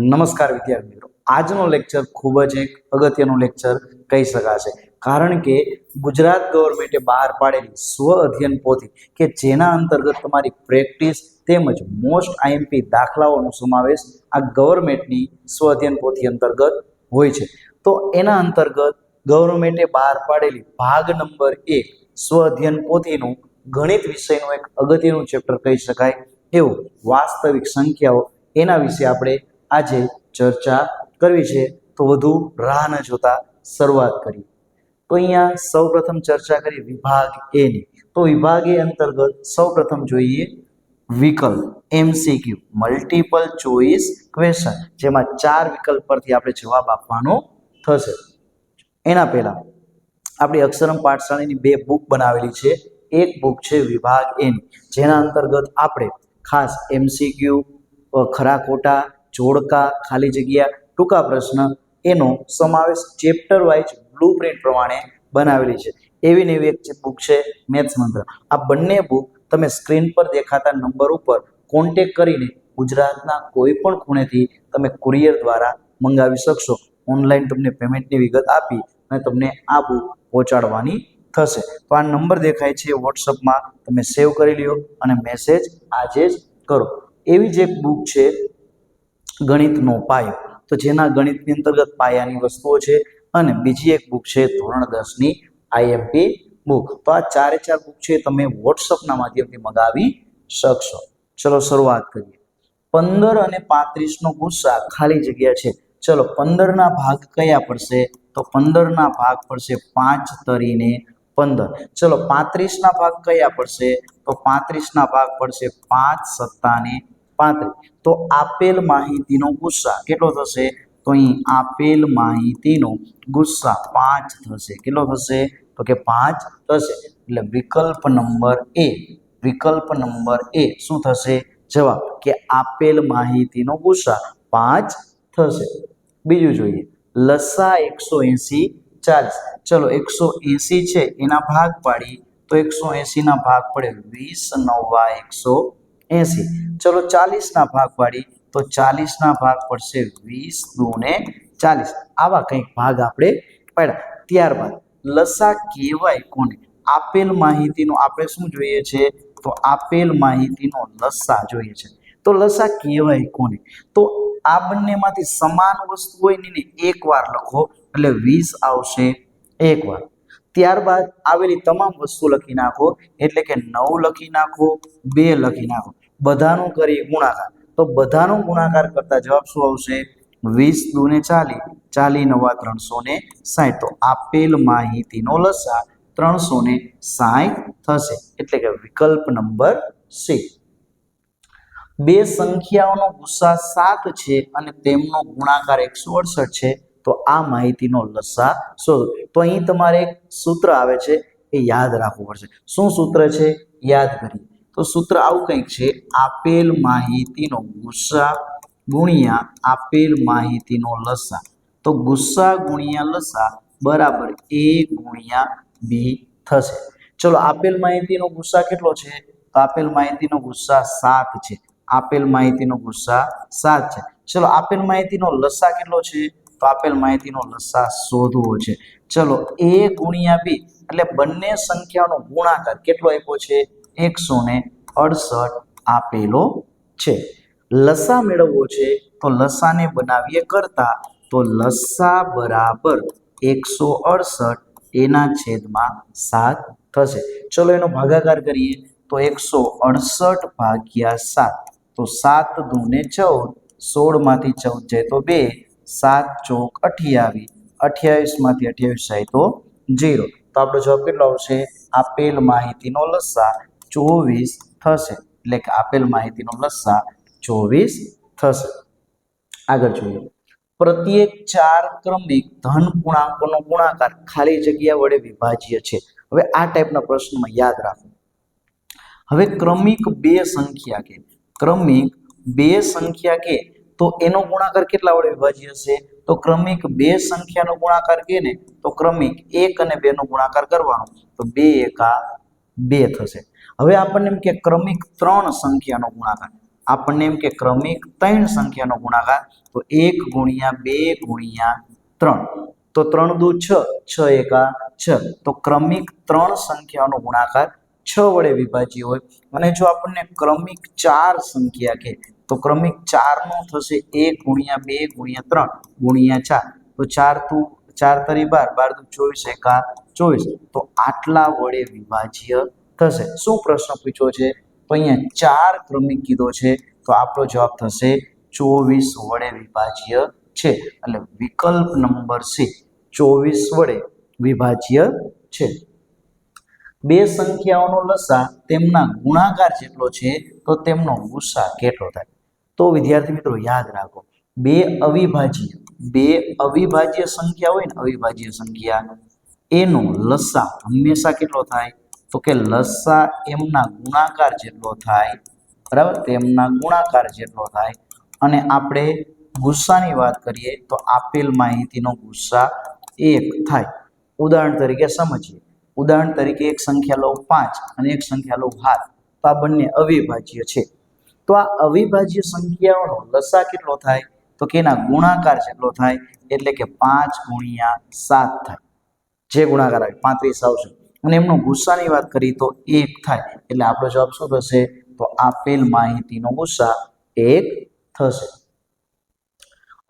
નમસ્કાર વિદ્યાર્થી મિત્રો આજનો લેક્ચર ખૂબ જ એક અગત્યનું લેક્ચર કહી શકાશે. કારણ કે ગુજરાત ગવર્મેન્ટે બહાર પાડેલી સ્વ અધ્યયન પોથી કે જેના અંતર્ગત તમારી પ્રેક્ટિસ તેમજ મોસ્ટ આઈએમપી દાખલાઓનો સમાવેશ આ ગવર્મેન્ટની સ્વ અધ્યયન પોથી અંતર્ગત હોય છે. તો એના અંતર્ગત ગવર્મેન્ટે બહાર પાડેલી ભાગ નંબર એક સ્વ અધ્યયન પોથીનું ગણિત વિષયનું એક અગત્યનું ચેપ્ટર કહી શકાય એવું. વાસ્તવિક સંખ્યાઓ એના વિશે આપણે આજે ચર્ચા કરવી છે તો વધુ રાહ ન જોતા શરૂઆત કરીએ તો અહીંયા સૌપ્રથમ ચર્ચા કરીએ વિભાગ એની તો વિભાગ એ અંતર્ગત સૌપ્રથમ જોઈએ વિકલ્પ એમસીક્યુ મલ્ટિપલ ચોઇસ ક્વેશ્ચન જેમાં ચાર વિકલ્પ પરથી આપણે જવાબ આપવાનો થશે. એના પહેલા આપણી અક્ષરમ પાઠશાળાની બે બુક બનાવેલી છે. એક બુક છે વિભાગ એની જેના અંતર્ગત આપણે ખાસ એમસીક્યુ ખરા ખોટા જોડકા, ખાલી જગ્યા, ટૂંકા પ્રશ્ન એનો સમાવેશ ચેપ્ટર વાઇઝ બ્લુ પ્રિન્ટ પ્રમાણે બનાવેલી છે. એવી ને એવી એક બુક છે મેથ્સ મંત્ર. આ બંને બુક તમે સ્ક્રીન પર દેખાતા નંબર ઉપર કોન્ટેક કરીને ગુજરાતના કોઈ પણ ખૂણેથી તમે કુરિયર દ્વારા મંગાવી શકશો. ઓનલાઈન તમને પેમેન્ટની વિગત આપી અને તમને આ બુક પહોંચાડવાની થશે. તો આ નંબર દેખાય છે વોટ્સઅપમાં તમે સેવ કરી લ્યો અને મેસેજ આજે જ કરો. એવી જ એક બુક છે ગણિતનો પાયો. તો જેના ગણિતની અંતર્ગત પાયાની વસ્તુઓ છે અને બીજી એક બુક છે ધોરણ દસની આઈએમપી બુક. તો આ ચારે ચાર બુક છે તમે વોટ્સઅપના માધ્યમથી મંગાવી શકશો. ચલો શરૂઆત કરીએ. પંદર અને પાંત્રીસનો ગુસ્સા ખાલી જગ્યા છે. ચલો પંદરના ભાગ કયા પડશે? તો પંદરના ભાગ પડશે પાંચ તરીને પંદર. ચલો પાંત્રીસના ભાગ કયા પડશે? તો પાંત્રીસના ભાગ પડશે પાંચ સત્તાને પાંત્રીસ. તો આપેલ માહિતીનો ગુસ્સા કેટલો થશે? તો અહીં આપેલ માહિતીનો ગુસ્સા પાંચ થશે. કેટલો થશે? તો કે પાંચ થશે. એટલે વિકલ્પ નંબર એ, વિકલ્પ નંબર એ શું થશે? જવાબ કે આપેલ માહિતીનો ગુસ્સા પાંચ થશે. બીજું જોઈએ. લસા એકસો એંસી ચાલીસ. ચલો, એકસો એંસી છે, એના ભાગ પાડી. તો એકસો એંસીના ભાગ પડે વીસ, નવા એકસો એંસી. ચલો ચાલીસના ભાગ પાડી, તો ચાલીસના ભાગ પડશે વીસ દૂને ચાલીસ. આવા કંઈક ભાગ આપણે પાડ્યા. ત્યારબાદ, લસા કહેવાય કોને? આપેલ માહિતીનો આપણે શું જોઈએ છે? તો આપેલ માહિતીનો લસા જોઈએ છે. તો લસા કહેવાય કોને? તો આ બંનેમાંથી સમાન વસ્તુ હોય ને એકવાર લખો, એટલે વીસ આવશે એકવાર ત્યારબાદ આવેલી તમામ વસ્તુ લખી નાખો. એટલે કે નવ લખી નાખો, બે લખી નાખો. બધાનો કરી ગુણાકાર. તો બધાનો ગુણાકાર કરતા જવાબ શું આવશે? વીસ દુને ચાલી ચાલી નવા ત્રણસો ને સાહીઠ તો આપેલ માહિતીનો લસા ત્રણસો ને સાહીઠ થશે. એટલે કે વિકલ્પ નંબર સી. બે સંખ્યાઓનો ગુસ્સા સાત છે અને તેમનો ગુણાકાર એકસો અડસઠ છે. તો આ માહિતીનો લસા શોધો. તો અહીં તમારે એક સૂત્ર આવે છે એ યાદ રાખવું પડશે. શું સૂત્ર છે? યાદ કરીએ તો સૂત્ર આવું કંઈક છે, આપેલ માહિતીનો ગુસ્સા ગુણ્યા આપેલ માહિતીનો લસા. તો ગુસ્સા ગુણ્યા લસા બરાબર એ ગુણ્યા બી થશે. ચલો, આપેલ માહિતીનો ગુસ્સા કેટલો છે? તો આપેલ માહિતીનો ગુસ્સા સાત છે. આપેલ માહિતીનો ગુસ્સા સાત છે. ચલો, આપેલ માહિતીનો લસા કેટલો છે? તો આપેલ માહિતીનો લસા શોધવો છે. ચલો, એ ગુણ્યા બી એટલે બંને સંખ્યાનો ગુણાકાર કેટલો આપ્યો છે? એકસો ને અડસઠ આપેલો છે. લસા મેળવવો છે, તો લસાને બનાવીએ કરતા, તો લસા બરાબર એકસો અડસઠ એના છેદમાં સાત થશે. ચલો, એનો ભાગાકાર કરીએ, તો એકસો અડસઠ ભાગ્યા સાત. તો સાત દૂને ચૌદ, સોળમાંથી ચૌદ જાય તો બે. સાત ચોક અઠ્યાવીસ અઠ્યાવીસમાંથી અઠ્યાવીસ જાય તો જીરો. તો આપણો જવાબ કેટલો આવશે? આપેલ માહિતીનો લસા ચોવીસ થશે. એટલે કે આપેલ માહિતીનો લસ્સા ચોવીસ થશે. આગળ જોઈએ. પ્રત્યેક ચાર ક્રમિક ધન પૂર્ણાંકોનો ગુણાકાર ખાલી જગ્યા વડે વિભાજ્ય છે. હવે આ ટાઈપના પ્રશ્નમાં યાદ રાખો. હવે ક્રમિક બે સંખ્યા કે. ક્રમિક બે સંખ્યા કે. તો એનો ગુણાકાર કેટલા વડે વિભાજ્ય હશે? તો ક્રમિક બે સંખ્યાનો ગુણાકાર કે ને, તો ક્રમિક એક અને બે નો ગુણાકાર કરવાનો. તો બે એકા બે થશે. હવે આપણને એમ કે ક્રમિક ત્રણ સંખ્યાનો ગુણાકાર. આપણને એમ કે ક્રમિક ત્રણ સંખ્યાનો ગુણાકાર, તો એક ગુણ્યા બે ગુણ્યા ત્રણ. તો ત્રણ દુ છ છ એકા છ. તો ક્રમિક ત્રણ સંખ્યાનો ગુણાકાર છ વડે વિભાજ્ય હોય. અને જો આપણને ક્રમિક ચાર સંખ્યા કે તો ક્રમિક ચારનું થશે એક ગુણ્યા બે ગુણ્યા ત્રણ ગુણ્યા ચાર. તો ચાર તું, ચાર તરી બાર બાર તું ચોવીસ, એકા ચોવીસ. તો આટલા વડે વિભાજ્ય થશે. શું પ્રશ્ન પૂછ્યો છે? તો અહીંયા ચાર ક્રમિક કીધો છે. તો આપણો જવાબ થશે ચોવીસ વડે વિભાજ્ય છે. એટલે વિકલ્પ નંબર સી, ચોવીસ વડે વિભાજ્ય છે. બે સંખ્યાઓનો લસા તેમના ગુણાકાર જેટલો છે, તો તેમનો ગુસ્સા કેટલો થાય? તો વિદ્યાર્થી મિત્રો યાદ રાખો, બે અવિભાજ્ય બે અવિભાજ્ય સંખ્યા હોય ને, અવિભાજ્ય સંખ્યા, એનો લસા હંમેશા કેટલો થાય? તો કે લસા એમના ગુણાકાર જેટલો થાય, બરાબર? તેમના ગુણાકાર જેટલો થાય. અને આપણે ગુસ્સાની વાત કરીએ તો આપેલ માહિતીનો ગુસ્સા એક થાય. ઉદાહરણ તરીકે સમજીએ. ઉદાહરણ તરીકે એક સંખ્યા લો પાંચ અને એક સંખ્યા લો હાથ તો આ બંને અવિભાજ્ય છે. તો આ અવિભાજ્ય સંખ્યાઓનો લસા કેટલો થાય? તો કે એના ગુણાકાર જેટલો થાય, એટલે કે પાંચ ગુણ્યા સાત થાય. જે ગુણાકાર આવે, પાંત્રીસ આવશે. અને એમનો ગુસ્સાની વાત કરી તો એક થાય. એટલે આપણો જવાબ શું થશે? તો આપેલ માહિતીનો ગુસ્સા એક થશે.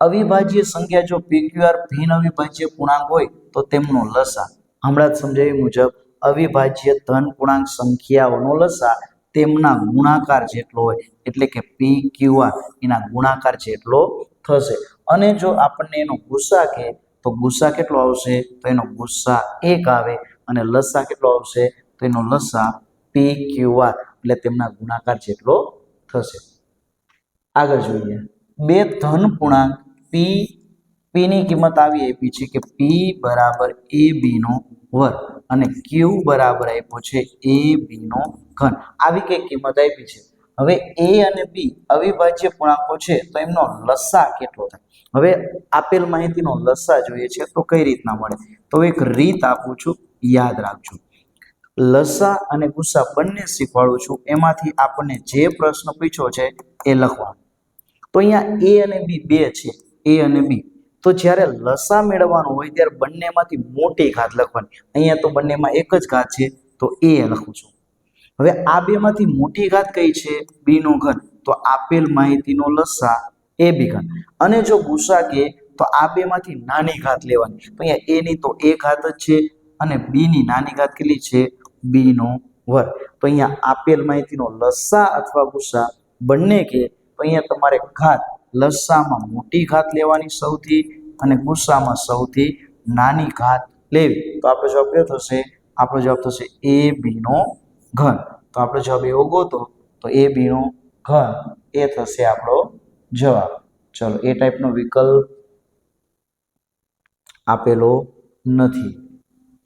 અવિભાજ્ય સંખ્યા જો પીક્યુઆર ભિન્ન અવિભાજ્ય પૂર્ણાંક હોય, તો તેમનો લસા. હમણાં જ સમજાવી મુજબ અવિભાજ્ય ધન પૂર્ણાંક સંખ્યાઓનો લસા તેમના ગુણાકાર જેટલો હોય, એટલે કે પી ક્યુ એના ગુણાકાર જેટલો થશે. અને જો આપણને એનો ગુસ્સા કહે તો ગુસ્સા કેટલો આવશે? તો એનો ગુસ્સા એક આવે. અને લસા કેટલો આવશે? તો એનો લસા પી ક્યુ એટલે તેમના ગુણાકાર જેટલો થશે. આગળ જોઈએ. બે ધન પૂર્ણાંક, પી પીની કિંમત આવી આપી છે કે પી બરાબર એ બીનો વર્ગ અને ક્યુ બરાબર આપ્યો છે એ બીનો ઘન. આવી કઈ કિંમત આપી છે. હવે એ અને બી અવિભાજ્ય પૂર્ણાંકો છે તો એમનો લસા કેટલો થાય? હવે આપેલ માહિતીનો લસા જોઈએ છે તો કઈ રીતના મળે? તો એક રીત આપું છું, યાદ રાખજો. લસા અને ગુસ્સા બંને શીખવાડું છું. એમાંથી આપણને જે પ્રશ્ન પૂછ્યો છે એ લખવાનો. તો અહીંયા એ અને બી બે છે. એ અને બી. તો જ્યારે લસા મેળવવાનો હોય ત્યારે બંનેમાંથી મોટી ઘાત લખવાની. અહીંયા તો બંનેમાં એક જ ઘાત છે, તો એ લખું છું. હવે આ બેમાંથી મોટી ઘાત કઈ છે? બી નો ઘન. તો આપેલ માહિતીનો લસા એ બી ઘન અને જો ગુસા કે, તો આ બેમાંથી નાની ઘાત લેવાની. તો અહીંયા એની તો એ ઘાત જ છે અને બી ની નાની ઘાત કેટલી છે? બી નો વર્ગ. તો અહીંયા આપેલ માહિતીનો લસા અથવા ગુસા બંને કે, તો અહીંયા તમારે ઘાત લસામાં મોટી ઘાત લેવાની સૌથી અને ગુસ્સામાં સૌથી નાની ઘાત લેવી. તો આપણો જવાબ કયો થશે? આપણો જવાબ થશે એ બીનો ઘન. તો આપણો જવાબ એવો ગોતો, તો એ બીનો ઘન. એ થશે આપણો જવાબ. ચલો, એ ટાઈપનો વિકલ્પ આપેલો નથી.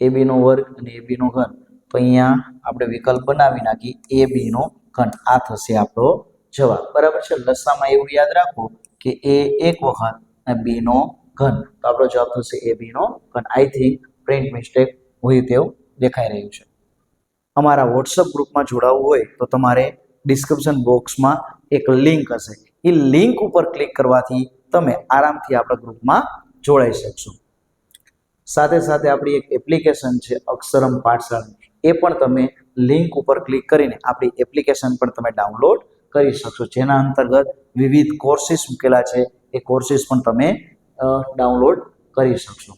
એ બીનો વર્ગ અને એ બીનો ઘન. તો અહીંયા આપણે વિકલ્પ બનાવી નાખી, એ બીનો ઘન. આ થશે આપણો જવાબ. બરાબર છે? લસામાં એવું યાદ રાખો કે એ એક વખત અને બી નો ઘન. તો આપણો જવાબ થશે એ બી નો ઘન. આઈ થિંક પ્રિન્ટ મિસ્ટેક હોય તેવું દેખાઈ રહ્યું છે. અમારા વોટ્સઅપ ગ્રુપમાં જોડાવવું હોય તો તમારે ડિસ્ક્રિપ્શન બોક્સમાં એક લિંક હશે. એ લિંક ઉપર ક્લિક કરવાથી તમે આરામથી આપણા ગ્રુપમાં જોડાઈ શકશો. સાથે સાથે આપણી એક એપ્લિકેશન છે અક્ષરમ પાઠશાળા. એ પણ તમે લિંક ઉપર ક્લિક કરીને આપણી એપ્લિકેશન પણ તમે ડાઉનલોડ કરી શકશો. જેના અંતર્ગત વિવિધ કોર્સિસ મૂકેલા છે. એ કોર્સિસ પણ તમે ડાઉનલોડ કરી શકશો.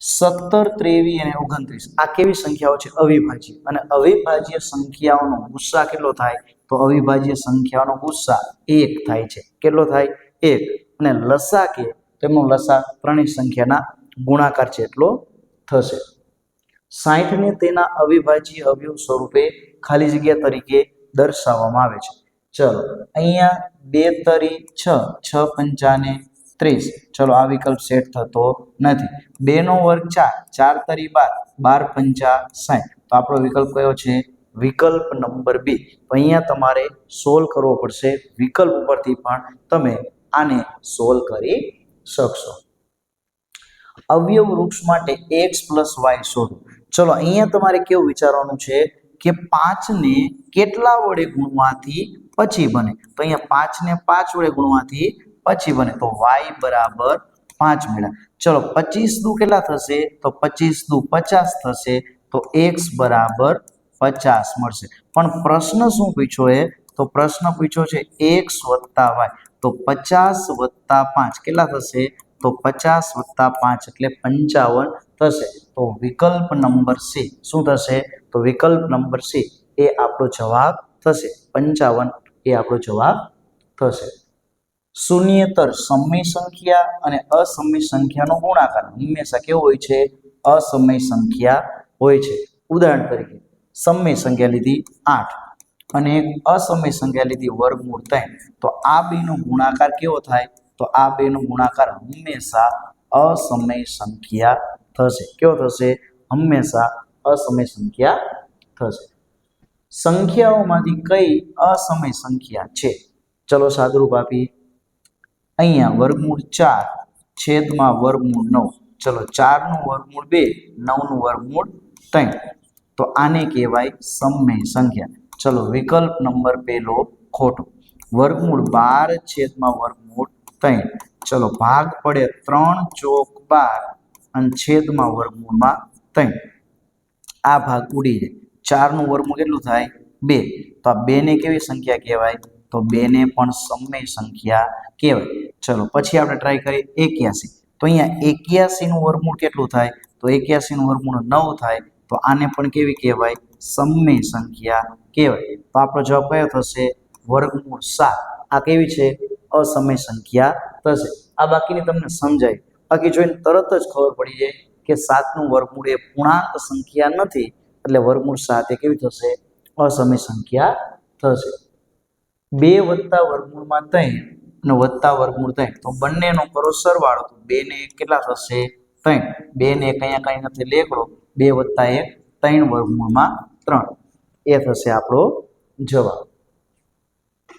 સત્તર, ત્રેવીસ અને ઓગણત્રીસ આ કેવી સંખ્યાઓ છે? અવિભાજ્ય. અને અવિભાજ્ય સંખ્યાઓનો ગુસ્સા કેટલો થાય? તો અવિભાજ્ય સંખ્યાઓનો ગુસ્સા એક થાય છે. કેટલો થાય? એક. અને લસા કે તેમનો લસા ત્રણેય સંખ્યાના ગુણાકાર જેટલો થશે. સાઠને તેના અવિભાજ્ય અવયવ સ્વરૂપે ખાલી જગ્યા તરીકે દર્શાવવામાં આવે છે. ચલો, અહીંયા બે તરી છ છ પંચાને ત્રીસ. ચલો, આ વિકલ્પ સેટ થતો નથી. બેનો વર્ગ ચાર ચાર તરી બાર બાર પંચા સાઠ તો આપણો વિકલ્પ કયો છે? વિકલ્પ નંબર બી. અહીંયા તમારે સોલ્વ કરવો પડશે. વિકલ્પ ઉપરથી પણ તમે આને સોલ્વ કરી શકશો. અવયવ વૃક્ષ માટે એક્સ પ્લસ વાય શોધો. ચલો, અહીંયા તમારે કેવું વિચારવાનું છે? કે પાંચને કેટલા વડે ગુણવાથી પછી બને? તો અહીંયા પાંચને પાંચ વડે ગુણવાથી પછી બને. તો વાય બરાબર પાંચ મળ્યા ચલો પચીસ દુ કેટલા થશે? તો પચીસ દુ પચાસ થશે. તો એક્સ બરાબર પચાસ મળશે. પણ પ્રશ્ન શું પૂછ્યો એ? તો પ્રશ્ન પૂછ્યો છે એક્સ વત્તા વાય તો પચાસ વત્તા પાંચ કેટલા થશે? તો પચાસ વત્તા પાંચ એટલે પંચાવન થશે. તો વિકલ્પ નંબર સી શું થશે? તો વિકલ્પ નંબર સી એ આપણો જવાબ થશે. પંચાવન એ આપણો જવાબ થશે. શૂન્યતર સમય સંખ્યા અને અસમય સંખ્યાનો ગુણાકાર. હંમેશા કેવો હોય છે? અસમય સંખ્યા હોય છે. ઉદાહરણ તરીકે, સમય સંખ્યા લીધી આઠ અને અસમય સંખ્યા લીધી વર્ગમૂળ ત્રણ. તો આ બેનો ગુણાકાર કેવો થાય? તો આ બેનો ગુણાકાર હંમેશા અસમય સંખ્યા થશે. કયો થશે? હંમેશા અસમય સંખ્યા થશે. સંખ્યાઓમાંથી કઈ અસમય સંખ્યા છે? ચલો સાદરૂપ આપી અહીંયા વર્ગમૂળ ચાર, છેદમાં વર્ગમૂળ નવ. ચલો ચારનું વર્ગમૂળ બે, નવનું વર્ગમૂળ ત્રણ. તો આને કહેવાય સમય સંખ્યા ચલો વિકલ્પ નંબર પેલો ખોટો. વર્ગમૂળ બાર, છેદમાં વર્ગમૂળ ત્રણ ચલો, ભાગ પડે ત્રણ ચોક બાર અને છેદમાં વર્ગમૂળમાં ત્રણ આ ભાગ ઉડી જાય. ચારનું વર્ગમૂળ કેટલું થાય? બે. તો આ બેને કેવી સંખ્યા કહેવાય? તો બેને પણ સમય સંખ્યા કહેવાય. ચલો, પછી આપણે ટ્રાય કરીએ એક્યાસી. તો અહીંયા એક્યાસીનું વર્ગમૂળ કેટલું થાય? તો એક્યાસીનું વર્ગમૂળ નવ થાય. તો આને પણ કેવી કહેવાય? સમય સંખ્યા કહેવાય. તો આપણો જવાબ કયો થશે? વર્ગમૂળ સાત. આ કેવી છે? અસમય સંખ્યા થશે. આ બાકીની તમને સમજાય. બાકી જોઈને તરત જ ખબર પડી જાય કે સાતનું વર્ગમૂળ એ પૂર્ણાંક સંખ્યા નથી, એટલે વર્ગમૂળ સાત એ કેવી થશે? અસમય સંખ્યા થશે. બે વત્તા વર્ગમૂળમાં ત્રણ અને વત્તા વર્ગમૂળ ત્રણ. તો બંનેનો કરો સરવાળો તો બે ને એક કેટલા થશે? ત્રણ. બે ને એક અહીંયા કઈ નથી લેકડો બે વત્તા એક, ત્રણ વર્ગમૂળમાં ત્રણ. એ થશે આપણો જવાબ.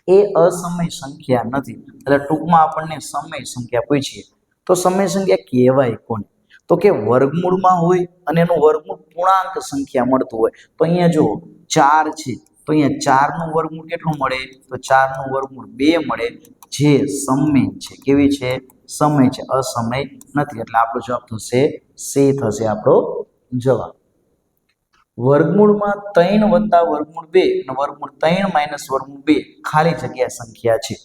એ અસમય સંખ્યા નથી. એટલે ટૂંકમાં આપણને સમય સંખ્યા પૂછીએ. તો સમય સંખ્યા કહેવાય કોને? તો કે વર્ગમૂળમાં હોય અને એનું વર્ગમૂળ પૂર્ણાંક સંખ્યા મળતું હોય. તો અહીંયા જો ચાર છે. તો અહીંયા ચારનું વર્ગમૂળ કેટલું મળે? તો ચારનું વર્ગમૂળ બે મળે. જે સમય છે, કેવી છે? સમય છે, અસમય નથી. એટલે આપણો જવાબ થશે, સી થશે આપણો જવાબ. વર્ગમૂળમાં ત્રણ વત્તા વર્ગમૂળ બે અને વર્ગમૂળ ત્રણ માઇનસ વર્ગમૂળ બે ખાલી જગ્યા સંખ્યા છે.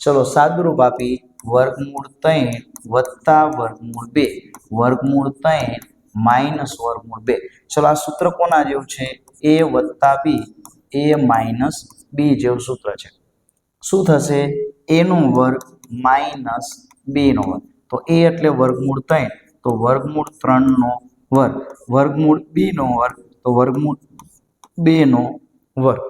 ચલો સાદુરૂપ આપી વર્ગમૂળ ત્રણ વત્તા વર્ગમૂળ બે, વર્ગમૂળ ત્રણ માઇનસ વર્ગમૂળ બે. ચલો આ સૂત્ર કોના જેવું છે? એ વત્તા બી, એ માઇનસ બી જેવું સૂત્ર છે. શું થશે? એનો વર્ગ માઇનસ બેનો વર્ગ. તો એ એટલે વર્ગમૂળ ત્રણ. તો વર્ગમૂળ ત્રણનો વર્ગ. વર્ગમૂળ બીનો વર્ગ તો વર્ગમૂળ બેનો વર્ગ.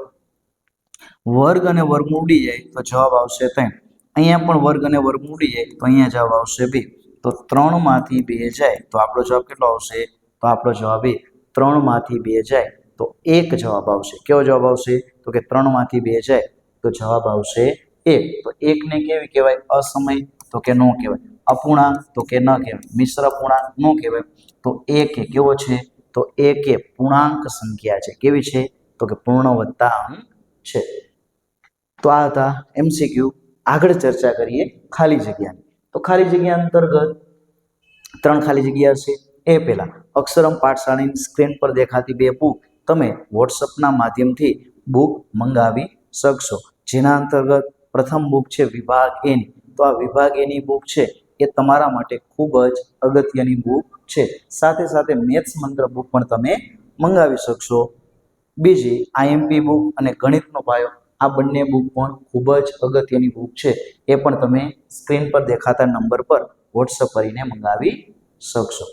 વર્ગ અને વર્ગમૂળ ઉડી જાય તો જવાબ આવશે ત્રણ. અહીંયા પણ વર્ગ અને વર્ગમૂળ ઉડી જાય તો અહીંયા જવાબ આવશે બે. તો ત્રણમાંથી બે જાય તો આપણો જવાબ કેટલો આવશે? તો આપણો જવાબ એ ત્રણમાંથી બે જાય તો એક જવાબ આવશે. કેવો જવાબ આવશે? તો કે ત્રણમાંથી બે જાય તો જવાબ આવશે એક તો એકને કેવી કહેવાય? અસમય. તો કે નો કહેવાય. અપૂર્ણાંક. તો કે ન કહેવાય. મિશ્ર અપૂર્ણા ન કહેવાય. તો એક એ કેવો છે? તો એક એ પૂર્ણાંક સંખ્યા છે. કેવી છે? તો કે પૂર્ણ વત્તા અંક છે. તો આ હતા એમસીક્યુ આગળ ચર્ચા કરીએ ખાલી જગ્યાની. તો ખાલી જગ્યા અંતર્ગત ત્રણ ખાલી જગ્યા છે એ પહેલા અક્ષરમ પાઠશાળાની સ્ક્રીન પર દેખાતી બે બુક તમે વોટ્સઅપના માધ્યમથી બુક મંગાવી શકશો. જેના અંતર્ગત પ્રથમ બુક છે વિભાગ એની તો આ વિભાગ એની બુક છે એ તમારા માટે ખૂબ જ અગત્યની બુક છે. સાથે સાથે મેથ્સ મંત્ર બુક પણ તમે મંગાવી શકશો. બીજી આઈએમપી બુક અને ગણિતનો પાયો, આ બંને બુક પણ ખૂબ જ અગત્યની બુક છે. એ પણ તમે સ્ક્રીન પર દેખાતા નંબર પર વોટ્સઅપ કરીને મંગાવી શકશો.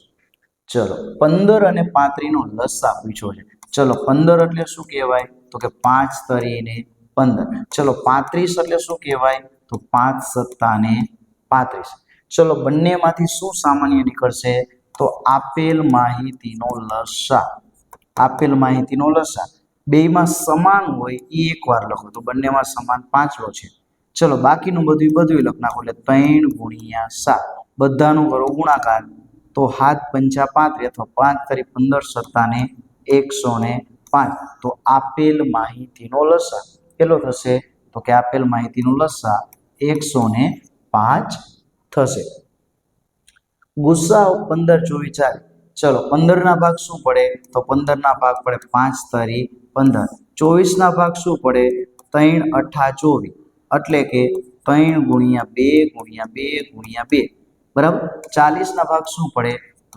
ચલો, પંદર અને પાંત્રીનો લસ્સા પૂછ્યો છે. ચલો, પંદર એટલે શું કહેવાય? તો કે પાંચ તરીને પંદર. ચલો, પાંત્રીસ એટલે શું કહેવાય? તો પાંચ સત્તાને પાંત્રીસ. ચલો બંનેમાંથી શું સામાન્ય નીકળશે? તો આપેલ માહિતીનો લસા. આપેલ માહિતીનો લસા. બેમાં સમાન હોય એ એકવાર લખો. તો બંનેમાં સમાન પાંચડો છે. ચલો બાકીનું બધું બધું લખ નાખો એટલે ત્રણ ગુણ્યા સાત. બધાનું કરો ગુણાકાર. તો હાથ પંચા પાંત્રી અથવા પાંચ તરી પંદર સત્તાને એકસો ને પાંચ. તો આપેલ માહિતીનો લસા. કેટલો થશે? તો કે આપેલ માહિતીનો લસા એકસો ને પાંચ થશે. ગુસ્સાઓ પંદર ચોવીસ ચાલીસ ચલો, પંદરના ભાગ શું પડે? તો પંદરના ભાગ પડે પાંચ તરી પંદર. ચોવીસના ભાગ શું પડે? ત્રણ અઠા ચોવીસ એટલે કે ત્રણ ગુણ્યા બે ગુણ્યા બે ગુણ્યા બે. બરાબર? ચાલીસના ભાગ શું પડે?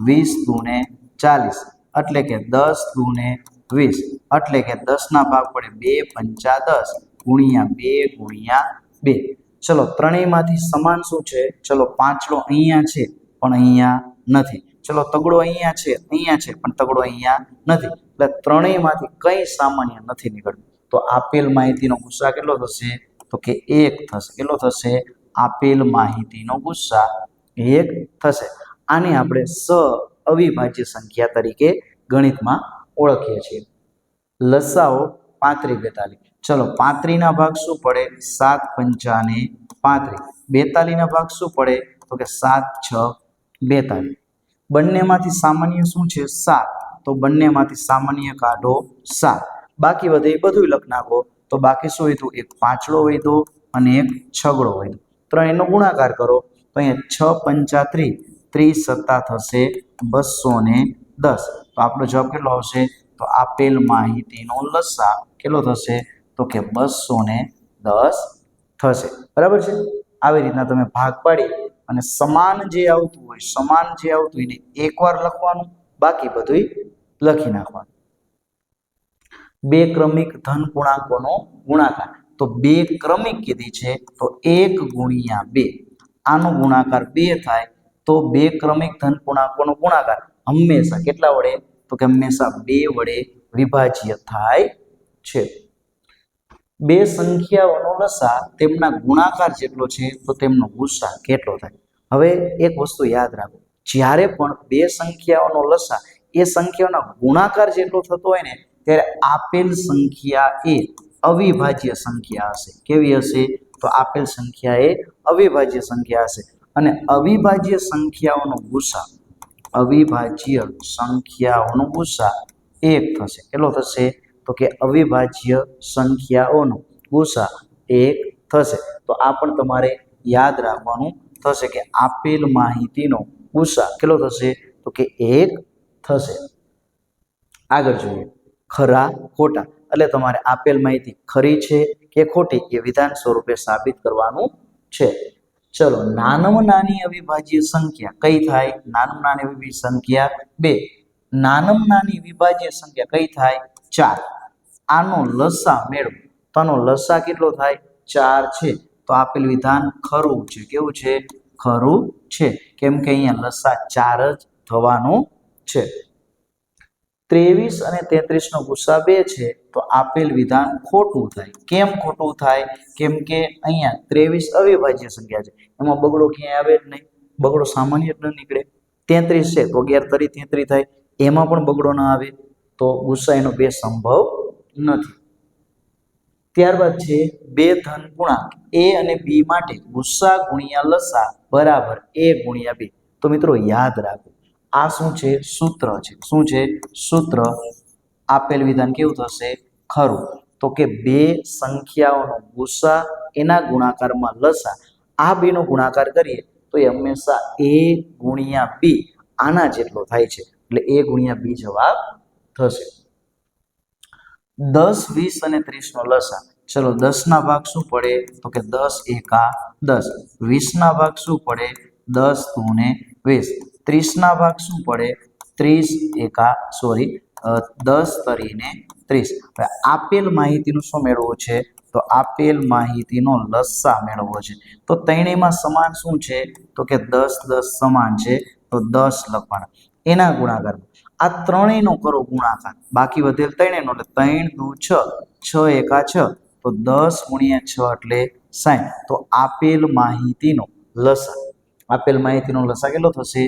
વીસ દૂને ચાલીસ. એટલે કે દસ દૂને વીસ. એટલે કે દસના ભાગ પડે બે પંચા દસ ગુણ્યા બે ગુણ્યા બે. ચલો, ત્રણેયમાંથી સમાન શું છે? ચલો પાંચડો અહીંયા છે, પણ અહીંયા નથી. ચલો, તગડો અહીંયા છે અહીંયા છે, પણ તગડો અહીંયા નથી. એટલે ત્રણેયમાંથી કંઈ સામાન્ય નથી નીકળતું. તો આપેલ માહિતીનો ગુસ્સા કેટલો થશે? તો કે એક થશે. કેટલો થશે? આપેલ માહિતીનો ગુસ્સા એક થશે. આને આપણે સ અવિભાજ્ય સંખ્યા તરીકે ગણિતમાં ઓળખીએ છીએ. લસાઓ પાંત્રી બેતાલીસ. ચલો, પાંત્રીના ભાગ શું પડે? સાત પંચાને પાંત્રી બેતાલીના ભાગ શું પડે? તો કે સાત, છ, બેતાલીસ. બંનેમાંથી સામાન્ય શું છે? સાત. તો બંનેમાંથી સામાન્ય કાઢો સાત. બાકી વધે એ બધું લખ નાખો. તો બાકી શું હોય એક પાંચડો વધ્યો અને એક છગડો હોય ત્રણ એનો ગુણાકાર કરો. તો અહીંયા છ પંચાત્રી ત્રીસ સત્તા થશે બસો ને દસ. તો આપણો જવાબ કેટલો આવશે? તો આપેલ માહિતીનો લસા કેટલો થશે? તો કે બસો ને દસ થશે. બરાબર છે? આવી રીતના તમે ભાગ પાડી અને સમાન જે આવતું હોય, સમાન જે આવતું હોય એને એકવાર લખવાનું, બાકી બધું લખી નાખવાનું. બે ક્રમિક ધન પૂર્ણાંકોનો ગુણાકાર. તો બે ક્રમિક કીધી છે, તો એક ગુણ્યા બે. આનો ગુણાકાર બે થાય, તો બે ક્રમિક ધન પૂર્ણાંકોનો ગુણાકાર. હંમેશા કેટલા વડે? તો કે હંમેશા બે વડે વિભાજ્ય થાય છે. બે સંખ્યાઓનો લસા તેમના ગુણાકાર જેટલો છે તો તેમનો ગુસ્સા કેટલો થાય? હવે એક વસ્તુ યાદ રાખો. જ્યારે પણ બે સંખ્યાઓનો લસા એ સંખ્યાઓના ગુણાકાર જેટલો થતો હોય ને, ત્યારે આપેલ સંખ્યા એ અવિભાજ્ય સંખ્યા હશે. કેવી હશે? તો આપેલ સંખ્યા એ અવિભાજ્ય સંખ્યા હશે. અને અવિભાજ્ય સંખ્યાઓનો ગુસ્સા, અવિભાજ્ય સંખ્યાઓનો ગુસ્સા એક થશે. કેટલો થશે? તો કે અવિભાજ્ય સંખ્યાઓનો ગુસા એક થશે. તો આ પણ તમારે યાદ રાખવાનું થશે કે આપેલ માહિતીનો ગુસા કેટલો થશે? તો કે એક થશે. આગળ જોઈએ. ખરા ખોટા. એટલે તમારે આપેલ માહિતી ખરી છે કે ખોટી એ વિધાન સ્વરૂપે સાબિત કરવાનું છે. ચલો, નાનામાં નાની અવિભાજ્ય સંખ્યા કઈ થાય? નાનામાં નાની અવિભાજ્ય સંખ્યા બે. નાનામાં નાની વિભાજ્ય સંખ્યા કઈ થાય? ચાર. આનો લસા મેળવો. તો આનો લસા કેટલો થાય? ચાર છે. તો આપેલ વિધાન ખરું છે. કેવું છે? ખરું છે. કેમ કે અહીંયા લસા ચાર જ થવાનું છે. ત્રેવીસ અને તેત્રીસ નો ગુસ્સા બે છે. તો આપેલ વિધાન ખોટું થાય. કેમ ખોટું થાય? કેમ કે અહીંયા ત્રેવીસ અવિભાજ્ય સંખ્યા છે. એમાં બગડો ક્યાંય આવે જ નહીં. બગડો સામાન્ય જ ન નીકળે. તેત્રીસ છે. તો અગિયાર તરી તેત્રીસ થાય. એમાં પણ બગડો ન આવે. તો ગુસ્સા એનો બે સંભવ નથી. ત્યારબાદ છે બે ધન ગુણાંક. એ અને બી માટે ગુસ્સા ગુણ્યા લસા બરાબર એ ગુણ્યા બી. તો મિત્રો યાદ રાખો, આ શું છે? સૂત્ર છે. શું છે? સૂત્ર આપેલ વિધાન કેવું થશે? ખરું. તો કે બે સંખ્યાઓનો ગુસ્સા એના ગુણાકારમાં લસા. આ બેનો ગુણાકાર કરીએ તો એ હંમેશા એ ગુણ્યા બી આના જેટલો થાય છે. એટલે એ ગુણ્યા બી જવાબ થશે. દસ, વીસ અને ત્રીસનો લસા ચલો, દસના ભાગ શું પડે? તો કે દસ એકા દસ. વીસના ભાગ શું પડે? દસ દૂને વીસ. ત્રીસના ભાગ શું પડે? ત્રીસ એકા સોરી દસ તરીને ત્રીસ. હવે આપેલ માહિતીનું શું મેળવવું છે? તો આપેલ માહિતીનો લસ્સા મેળવવો છે. તો ત્રણેયમાં સમાન શું છે? તો કે દસ દસ સમાન છે. તો દસ લખવાના. એના ગુણાકાર આ ત્રણેયનો કરો ગુણાકાર. બાકી વધેલ ત્રણેયનો એટલે ત્રણ દુ છ છ એકા છ, તો દસ ગુણ્યા છ એટલે સાઠ તો આપેલ માહિતીનો લસા. આપેલ માહિતીનો લસા કેટલો થશે?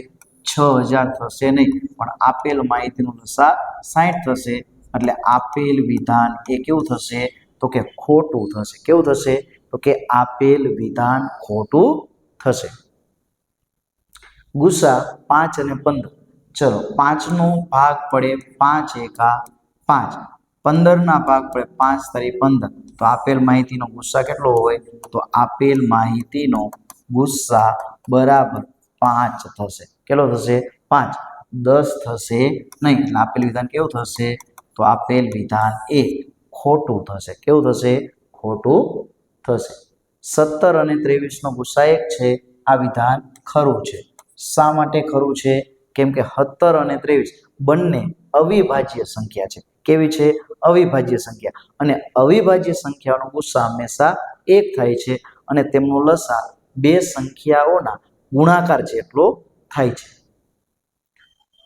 છ હજાર થશે નહીં. પણ આપેલ માહિતીનો લસા સાઠ થશે. એટલે આપેલ વિધાન એ કેવું થશે? તો કે ખોટું થશે. કેવું થશે? તો કે આપેલ વિધાન ખોટું થશે. ગુસ્સા પાંચ અને પંદર. ચલો, પાંચનો ભાગ પડે પાંચ એકા પાંચ. પંદરના ભાગ પડે પાંચ તારી પંદર. તો આપેલ માહિતીનો ગુસ્સા કેટલો હોય? તો આપેલ માહિતીનો ગુસ્સા બરાબર પાંચ થશે. કેટલો થશે? પાંચ. દસ થશે નહીં. આપેલ વિધાન કેવું થશે? તો આપેલ વિધાન એ ખોટું થશે. કેવું થશે? ખોટું થશે. સત્તર અને ત્રેવીસનો ગુસ્સા એક છે. આ વિધાન ખરું છે. શા માટે ખરું છે? કેમ કે સત્તર અને ત્રેવીસ બંને અવિભાજ્ય સંખ્યા છે. કેવી છે? અવિભાજ્ય સંખ્યા. અને અવિભાજ્ય સંખ્યાનો ગુસ્સા હંમેશા એક થાય છે અને તેમનો લસા બે સંખ્યાઓના ગુણાકાર જેટલો થાય છે.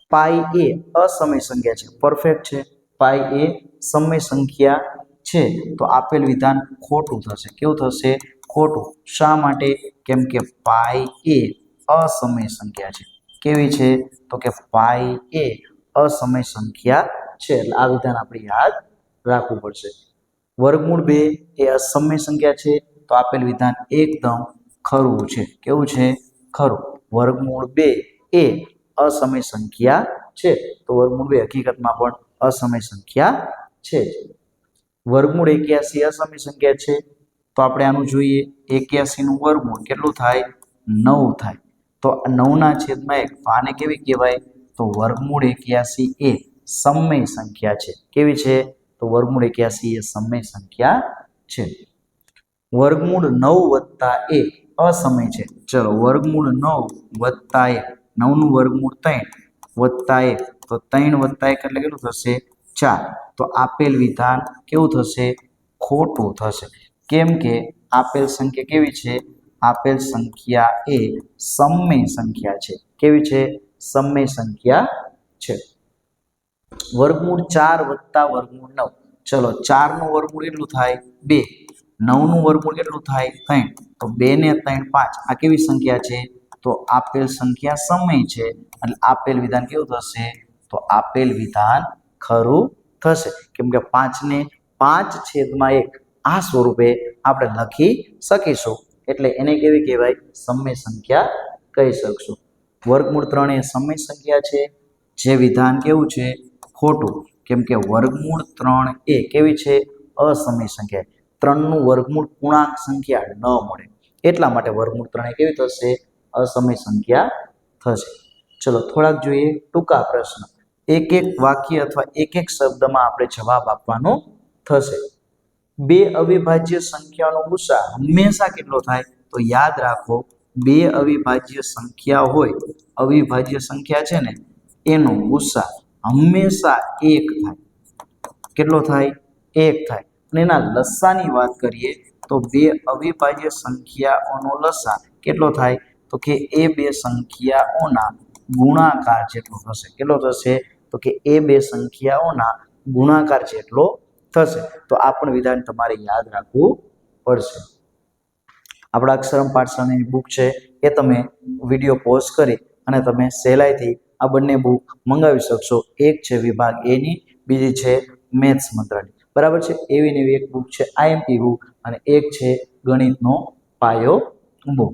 પાઈ એ અસમય સંખ્યા છે. પરફેક્ટ છે? પાઈ એ સમય સંખ્યા છે. તો આપેલ વિધાન ખોટું થશે. કેવું થશે? ખોટું. શા માટે? કેમ કે પાઈ એ અસમય સંખ્યા છે. કેવી છે? તો કે પાઈ એ અસમય સંખ્યા છે. એટલે આ વિધાન આપણે યાદ રાખવું પડશે. વર્ગમૂળ બે એ અસમય સંખ્યા છે. તો આપેલ વિધાન એકદમ ખરું છે. કેવું છે? ખરું. વર્ગમૂળ બે એ અસમય સંખ્યા છે. તો વર્ગમૂળ બે હકીકતમાં પણ અસમય સંખ્યા છે વર્ગમૂળ એક્યાસી અસમય સંખ્યા છે. તો આપણે આનું જોઈએ. એક્યાસીનું વર્ગમૂળ કેટલું થાય? નવ થાય. તો નવના છેદમાં એક આને કેવી કહેવાય? તો વર્ગમૂળ એક્યાસી એ સમય સંખ્યા છે. કેવી છે? તો વર્ગમૂળ એક્યાસી એ સમય સંખ્યા છે. વર્ગમૂળ નવ વત્તા એક અસમય છે. ચલો, વર્ગમૂળ નવ વત્તા એક. નવનું વર્ગમૂળ ત્રણ વત્તા એક. તો ત્રણ વત્તા એક એટલે કેટલું થશે? ચાર. તો આપેલ વિધાન કેવું થશે? ખોટું થશે. કેમ કે આપેલ સંખ્યા કેવી છે? આપેલ સંખ્યા એ સમય સંખ્યા છે. કેવી છે? સમય સંખ્યા છે. વર્ગમૂળ ચાર વત્તા વર્ગમૂળ નવ. ચલો, ચારનું વર્ગમૂળ કેટલું થાય? બે. નવનું વર્ગમૂળ કેટલું થાય? ત્રણ. તો બે ને ત્રણ પાંચ. આ કેવી સંખ્યા છે? તો આપેલ સંખ્યા સમય છે. એટલે આપેલ વિધાન કેવું થશે? તો આપેલ વિધાન ખરું થશે. કેમ કે પાંચને પાંચ છેદમાં એક. આ સ્વરૂપે આપણે લખી શકીશું. એટલે એને કેવી કહેવાય? સમય સંખ્યા કહી શકશું. વર્ગમૂળ ત્રણ એ સમય સંખ્યા છે. જે વિધાન કેવું છે? ખોટું. કેમ કે વર્ગમૂળ ત્રણ એ કેવી છે? અસમય સંખ્યા. ત્રણનું વર્ગમૂળ પૂર્ણાંક સંખ્યા ન મળે. એટલા માટે વર્ગમૂળ ત્રણ એ કેવી થશે? અસમય સંખ્યા થશે. ચલો, થોડાક જોઈએ ટૂંકા પ્રશ્ન. એક એક વાક્ય અથવા એક એક શબ્દમાં આપણે જવાબ આપવાનો થશે. બે અવિભાજ્ય સંખ્યાનો ગુસ્સા હંમેશા કેટલો થાય? તો યાદ રાખો, બે અવિભાજ્ય સંખ્યા હોય, અવિભાજ્ય સંખ્યા છે ને, એનો ગુસ્સા હંમેશા એક થાય. કેટલો થાય? એક થાય. અને એના લસાની વાત કરીએ, તો બે અવિભાજ્ય સંખ્યાઓનો લસા કેટલો થાય? તો કે એ બે સંખ્યાઓના ગુણાકાર જેટલો થશે. કેટલો થશે? તો કે એ બે સંખ્યાઓના ગુણાકાર જેટલો થશે, તો આ પણ વિધાન તમારે યાદ રાખવું પડશે. આપણા અક્ષરમ પાઠશાળાની બુક છે, એ તમે વીડિયો પોઝ કરી અને તમે સહેલાઈથી આ બંને બુક મંગાવી શકશો. એક છે વિભાગ એની બીજી છે મેથ્સ મંત્રાલય બરાબર છે? એવી ને એવી એક બુક છે આઈએમપી બુક અને એક છે ગણિતનો પાયો બુક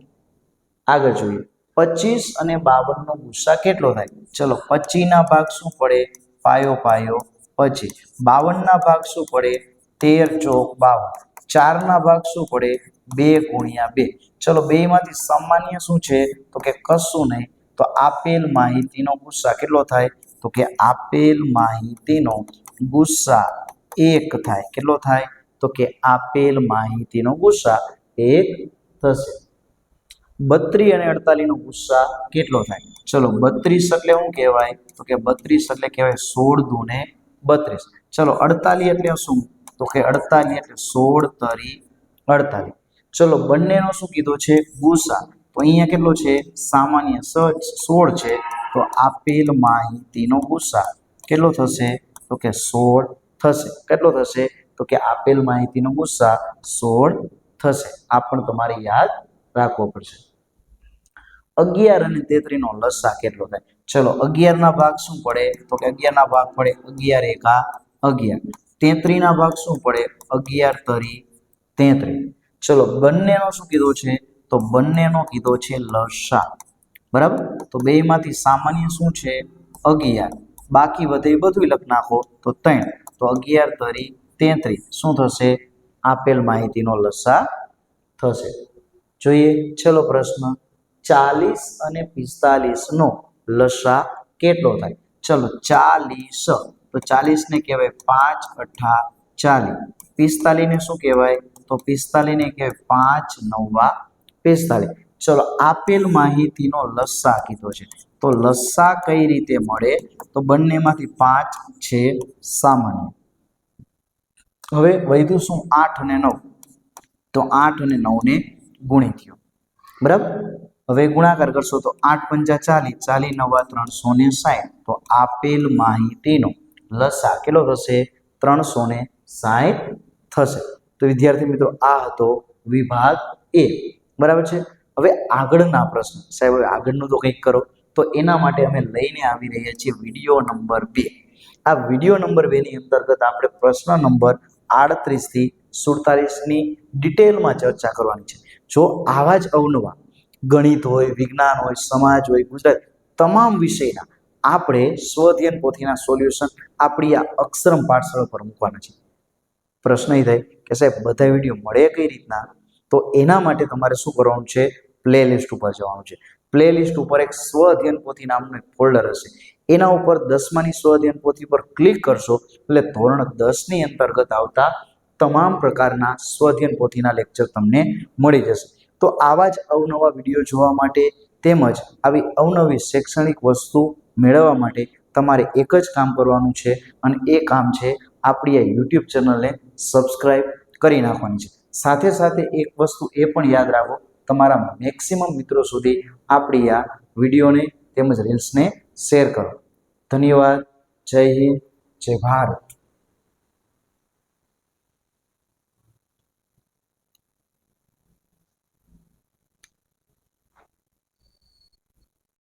આગળ જોઈએ. પચીસ અને બાવનનો ગુસ્સા કેટલો થાય? ચલો, પચીના ભાગ શું પડે? પાયો પાયો. પચીસ બાવનના ભાગ શું પડે? તેર ચોક બાવન. ચારના ભાગ શું પડે? બે ગુણ્યા બે. ચલો બેમાંથી સામાન્ય શું છે? તો કે કશું નહીં. તો આપેલ માહિતીનો ગુસ્સા કેટલો થાય? તો કે આપેલ માહિતીનો ગુસ્સા એક થાય. કેટલો થાય? તો કે આપેલ માહિતીનો ગુસ્સા એક થશે. બત્રીસ અને અડતાલીસનો ગુસ્સા કેટલો થાય? ચલો બત્રીસ એટલે શું કહેવાય? તો કે બત્રીસ એટલે કહેવાય સોળ દુને બત્રીસ. ચલો, અડતાલીસ એટલે શું? તો કે અડતાલીસ એટલે સોળ તરી અડતાલીસ. ચલો, બંનેનો શું કીધો છે? ગુસા. તો અહીંયા કેટલો છે? સામાન્ય સોળ છે. તો આપેલ માહિતીનો ગુસા. કેટલો થશે? તો કે સોળ થશે. કેટલો થશે? તો કે આપેલ માહિતીનો ગુસ્સા સોળ થશે. આ પણ તમારે યાદ રાખવો પડશે. અગિયાર અને તેત્રીનો લસા કેટલો થાય? ચલો, અગિયારના ભાગ શું પડે? તો કે અગિયારના ભાગ પડે અગિયાર એકા અગિયાર. તેત્રીના ભાગ શું પડે? અગિયાર તરી તેત્રી ચલો, બંનેનો શું કીધો છે? તો બંનેનો કીધો છે લસા. બરાબર? તો બેમાંથી સામાન્ય શું છે? અગિયાર. બાકી વધે બધું લખ નાખો તો ત્રણ. તો અગિયાર તરી તેત્રીસ. શું થશે? આપેલ માહિતીનો લસા થશે. જોઈએ, છેલ્લો પ્રશ્ન. ચાલીસ અને પિસ્તાલીસનો લસા કેટલો થાય? ચલો ચાલીસ. તો ચાલીસને કહેવાય પાંચ અઠા ચાલીસ. પિસ્તાલીસને શું કહેવાય? તો પિસ્તાલીસને કહેવાય પાંચ નવા પિસ્તાલીસ. ચલો આપેલ માહિતીનો લસ્સા કીધો છે. તો લસ્સા કઈ રીતે મળે? તો બંનેમાંથી પાંચ છે સામાન્ય. હવે વધુ શું? આઠ અને નવ. તો આઠ અને નવને ગુણી થયો. બરાબર? હવે ગુણાકાર કરશો તો આઠ પંચા ચાલીસ ચાલી નવા ત્રણસો ને સાઠ. તો આપેલ માહિતીનો લસા કેટલો થશે? ત્રણસો ને સાઠ થશે. તો વિદ્યાર્થી મિત્રો, આ હતો વિભાગ એ. બરાબર છે? હવે આગળના પ્રશ્ન. સાહેબ, હવે આગળનું તો કંઈક કરો. તો એના માટે અમે લઈને આવી રહ્યા છીએ વીડિયો નંબર બે. આ વીડિયો નંબર બેની અંતર્ગત આપણે પ્રશ્ન નંબર આડત્રીસથી સુડતાલીસની ડિટેલમાં ચર્ચા કરવાની છે. જો આવા જ અવનવા ગણિત હોય, વિજ્ઞાન હોય, સમાજ હોય, ગુજરાત, તમામ વિષયના આપણે સ્વધ્યન પોથીના સોલ્યુશન આપણી આ અક્ષરમ પાઠશાળા પર મૂકવાના છે. પ્રશ્ન એ થાય કે સાહેબ, બધા વીડિયો મળે કઈ રીતના? તો એના માટે તમારે શું કરવાનું છે? પ્લે લિસ્ટ ઉપર જવાનું છે. પ્લે લિસ્ટ ઉપર એક સ્વ અધ્યયન પોથી નામનું એક ફોલ્ડર હશે. એના ઉપર દસમાની સ્વ અધ્યયન પોથી પર ક્લિક કરશો એટલે ધોરણ દસની અંતર્ગત આવતા તમામ પ્રકારના સ્વ અધ્યયન પોથીના લેક્ચર તમને મળી જશે. તો આવા જ અવનવા વીડિયો જોવા માટે તેમજ આવી અવનવી શૈક્ષણિક વસ્તુ મેળવવા માટે તમારે એક જ કામ કરવાનું છે અને એ કામ છે આપણી આ યુટ્યુબ ચેનલને સબસ્ક્રાઈબ કરી નાખવાની છે. સાથે સાથે એક વસ્તુ એ પણ યાદ રાખો, તમારા મેક્સિમમ મિત્રો સુધી આપણી આ વિડીયોને તેમજ રીલ્સને શેર કરો. ધન્યવાદ. જય હિન્દ. જય ભારત.